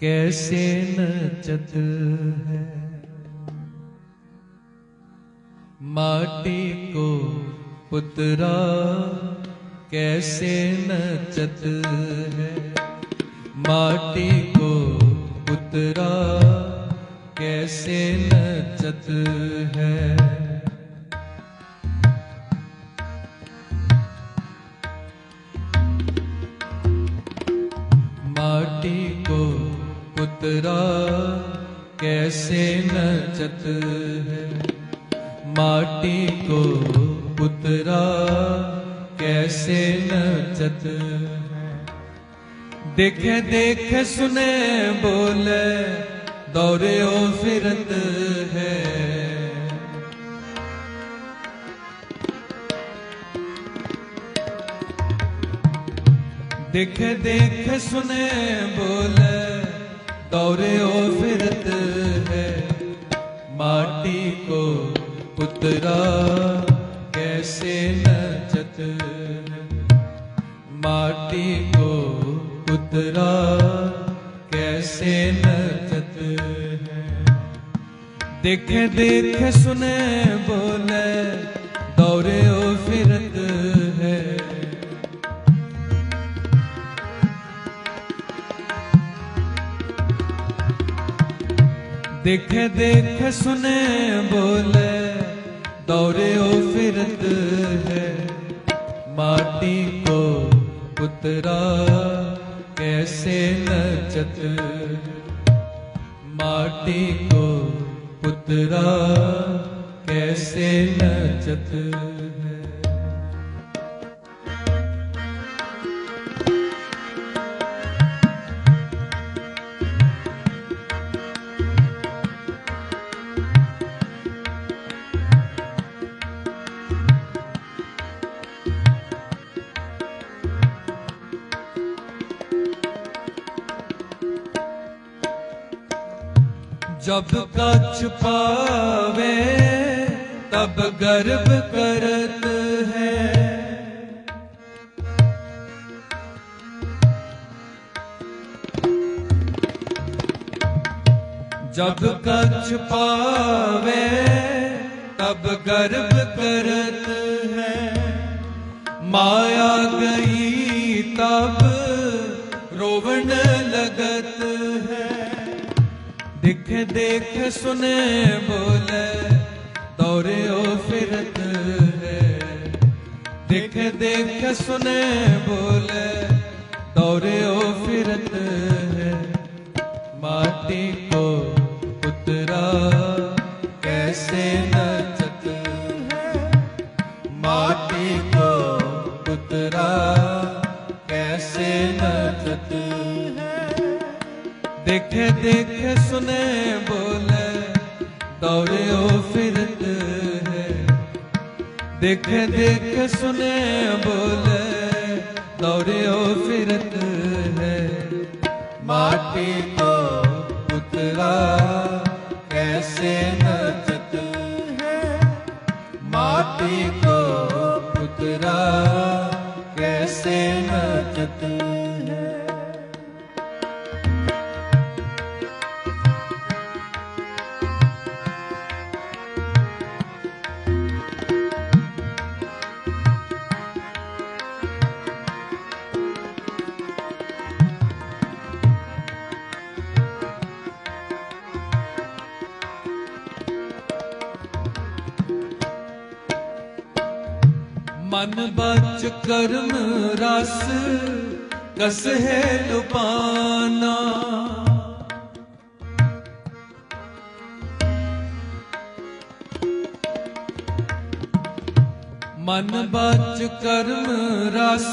कैसे नचत है माटी को पुतरा कैसे नचत है माटी को पुतरा कैसे नचत है नचत है माटी को पुतरा कैसे नचत है देखे देखे सुने बोले दौरे ओ फिरत है देखे देखे सुने बोले दौरे ओ फिरत है माटी को पुतरा कैसे नचत है माटी को पुतरा कैसे नचत है देखे देखे सुने बोले देखे देखे सुने बोले दौरे ओ फिरत है माटी को पुतरा कैसे नचत है माटी को पुतरा कैसे नचत है जब कछ पावे तब गर्व करत है जब कछ पावे तब गर्व करत है माया गई तब रोवन लगत है दिख देख सुने बोले दौरे ओ फिरत है दिख देख सुने बोले दौरे ओ फिरत है माटी को पुतरा कैसे नचत है माटी को पुतरा कैसे नचत है ਦੇਖੇ ਦੇਖੇ ਸੁਨੇ ਬੋਲੇ ਦੌਰੇ ਉਹ ਫਿਰਤ ਹੈ ਦੇਖੇ ਦੇਖੇ ਸੁਨੇ ਬੋਲੇ ਦੌਰੇ ਉਹ ਫਿਰਤ ਹੈ ਮਾਟੀ ਤੋਂ ਪੁੱਤਰਾ ਕੈਸੇ ਨਚਤ ਹੈ ਮਾਟੀ ਕੋ ਪੁੱਤਰਾ ਕੈਸੇ ਨਚਤ ਹੈ ਮਨ ਬਚ ਕਰਮ ਰਸ ਕਸ ਹੈ ਲੁਪਾਨਾ ਮਨ ਬਚ ਕਰਮ ਰਸ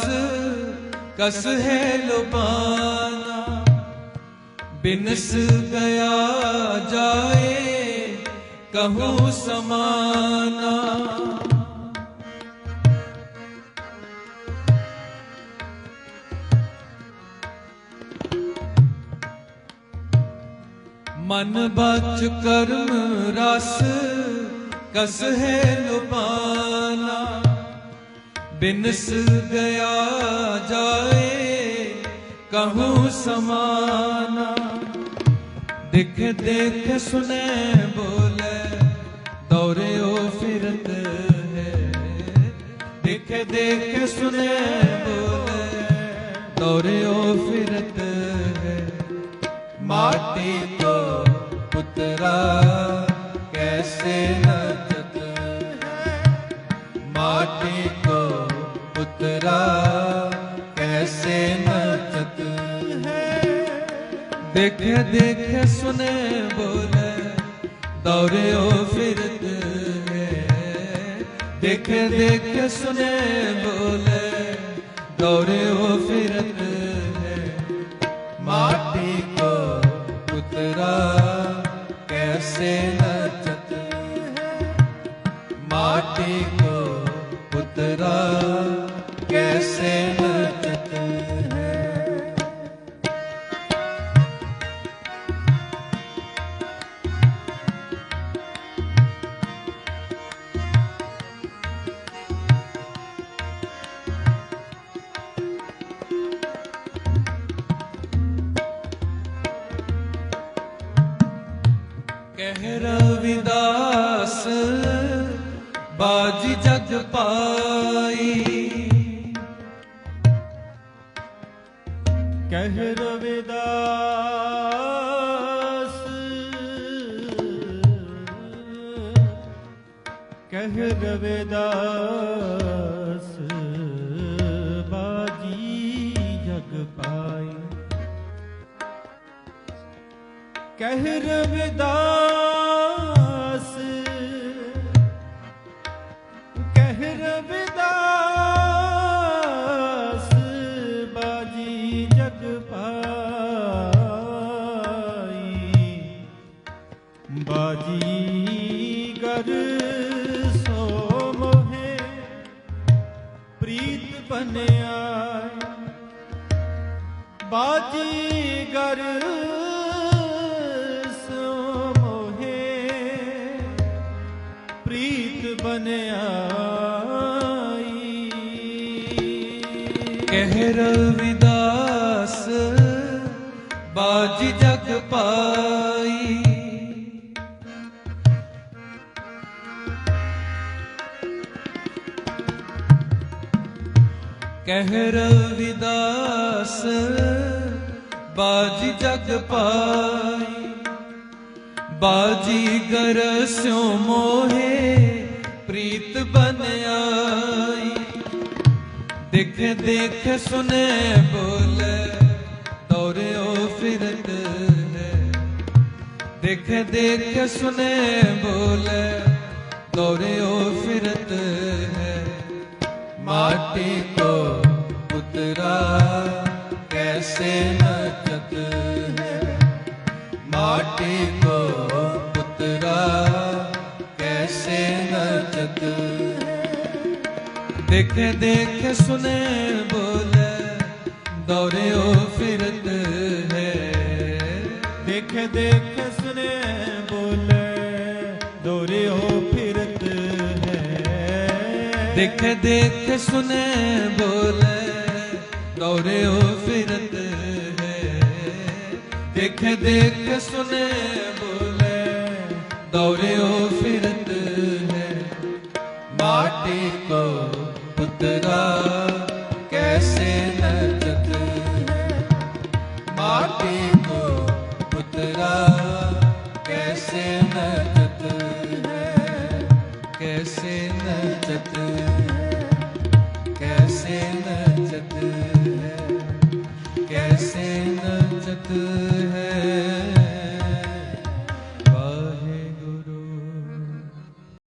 ਕਸ ਹੈ ਲੁਪਾਨਾ ਬਿਨਸ ਗਿਆ ਜਾਏ, ਕਹੂੰ ਸਮਾਨਾ। ਮਨ ਬਚ ਕਰਮ ਰਸ ਕਸ ਹੈ ਲੁਪਾਨਾ ਬਿਨਸ ਗਿਆ ਜਾਏ, ਕਹੂੰ ਸਮਾਨਾ। ਦੇਖ ਦੇਖ ਸੁਨੇ ਬੋਲੇ, ਦੌਰਿਓ ਫਿਰਤ ਹੈ। ਦੇਖ ਦੇਖ ਸੁਨੇ ਬੋਲੇ, ਦੌਰਿਓ ਫਿਰਤ ਮਾਟੀ ਕੋ ਪੁੱਤਰਾ ਕੈਸੇ ਨਚਤ ਹੈ ਮਾਟੀ ਕੋ ਪੁੱਤਰਾ ਕੈਸੇ ਨਚਤ ਹੈ ਦੇਖ ਦੇਖੇ ਸੁਨੇ ਬੋਲੇ ਦੌਰਿਓ ਫਿਰਤ ਹੈ ਦੇਖ ਦੇਖੇ ਸੁਨੇ ਬੋਲੇ ਦੌਰਿਓ ਫਿਰਤ ਕੈਸੇ ਨਚਤ ਹੈ। ਮਾਟੀ ਕੋ ਪੁੱਤਰਾ ਕੈਸੇ ਨਚਤ ਜਗ ਪਾਈ। ਕਹਿ ਰਵਿਦਾਸ ਕਹਿ ਰਵਿਦਾਸ ਬਾਜੀ ਜਗ ਪਾਈ। ਕਹਿ ਰਵਿਦਾਸ ਪ੍ਰੀਤ ਬਨਿਆਈ ਕਹਿ ਰਵਿਦਾਸ, ਬਾਜੀ ਜਗ ਪਾਈ। ਕਹਿ ਰਵਿਦਾਸ, ਬਾਜੀ ਜਗ ਪਾਈ। ਬਾਜੀ ਗਰ ਸਿਉ ਮੋਹੇ ਪ੍ਰੀਤ ਬਨ ਆਈ। ਦੇਖ ਦੇਖ ਸੁਨੇ ਬੋਲੇ, ਦੌਰਿਓ ਫਿਰਤ ਹੈ। ਦੇਖ ਦੇਖ ਸੁਨੇ ਬੋਲੇ, ਦੌਰਿਓ ਫਿਰਤ ਹੈ। ਮਾਟੀ ਕੋ ਪੁੱਤਰਾ, ਕੈਸੇ ਦੇਖ ਦੇਖ ਸੁਨੇ ਬੋਲੇ ਦੌਰਿਓ ਫਿਰਤ ਹੈ। ਦੇਖ ਦੇਖ ਸੁਨੇ ਬੋਲੇ ਦੋਰਿਓ ਫਿਰਤ ਹੈ। ਦੇਖ ਦੇਖ ਸੁਨੇ ਬੋਲੇ ਦੌਰਿਓ ਫਿਰਤ ਹੈ। ਦੇਖ ਦੇਖ ਸੁਨੇ ਬੋਲੇ ਦੌਰਿਓ ਫਿਰਤ ਹੈ। ਮਾਟੀ ਕੋ ਪੁੱਤਰਾ ਕੈਸੇ ਨਚਤ ਹੈ? ਮਾਟੀ ਕੋ ਪੁੱਤਰਾ ਕੈਸੇ ਨਚਤ ਹੈ? ਕੈਸੇ ਨਚਤ